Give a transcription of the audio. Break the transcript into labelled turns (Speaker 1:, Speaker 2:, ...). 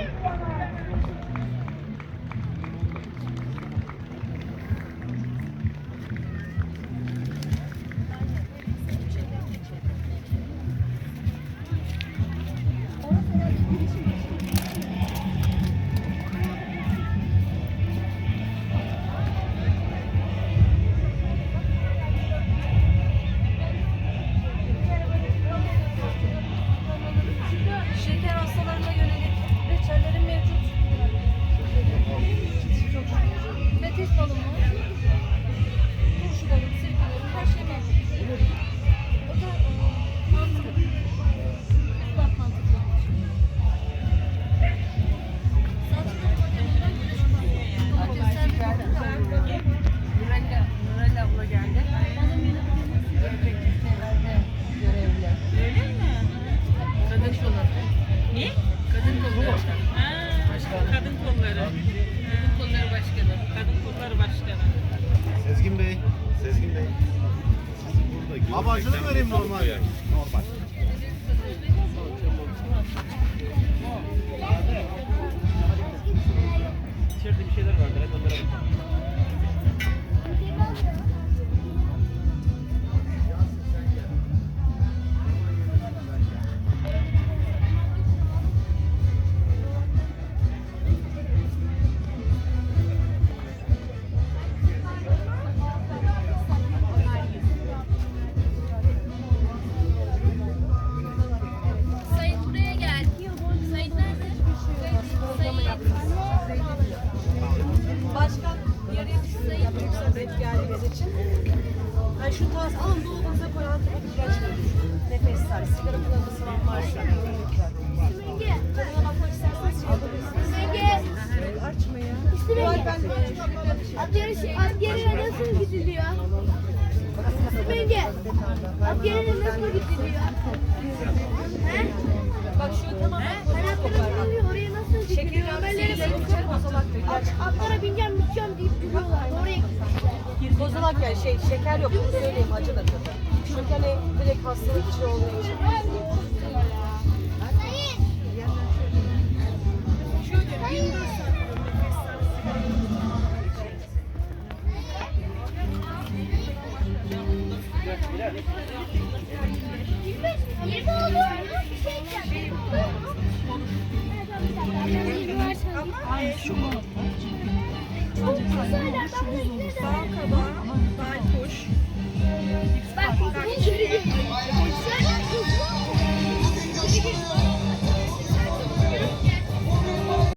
Speaker 1: Thank you. Abi acılı vereyim normal. Normal.
Speaker 2: Şu tarz alın dolabınıza koyan ilaç Nefesler, sigara kullanması var varsa.
Speaker 3: Simge.
Speaker 2: Tadına bakmak isterseniz şey yapabilirsiniz.
Speaker 3: Simge.
Speaker 2: Açmayın.
Speaker 3: Simge.
Speaker 2: Ben
Speaker 3: Askeri, askere nasıl gidiliyor? Simge. Askere nasıl gidiliyor? He?
Speaker 2: Bak şu tamamen
Speaker 3: askere gidiliyor. Oraya nasıl gidiliyor?
Speaker 2: şeker
Speaker 3: Ömerleri
Speaker 2: ilacı için kozalak bir ilaç.
Speaker 3: Atlara bineceğim,
Speaker 2: Kozalak yani şey şeker yok bunu söyleyeyim acıdır. Çünkü hani direkt hastalık için olduğu için.
Speaker 3: Şey. Ay şu Bal kabağı, baykuş. Bak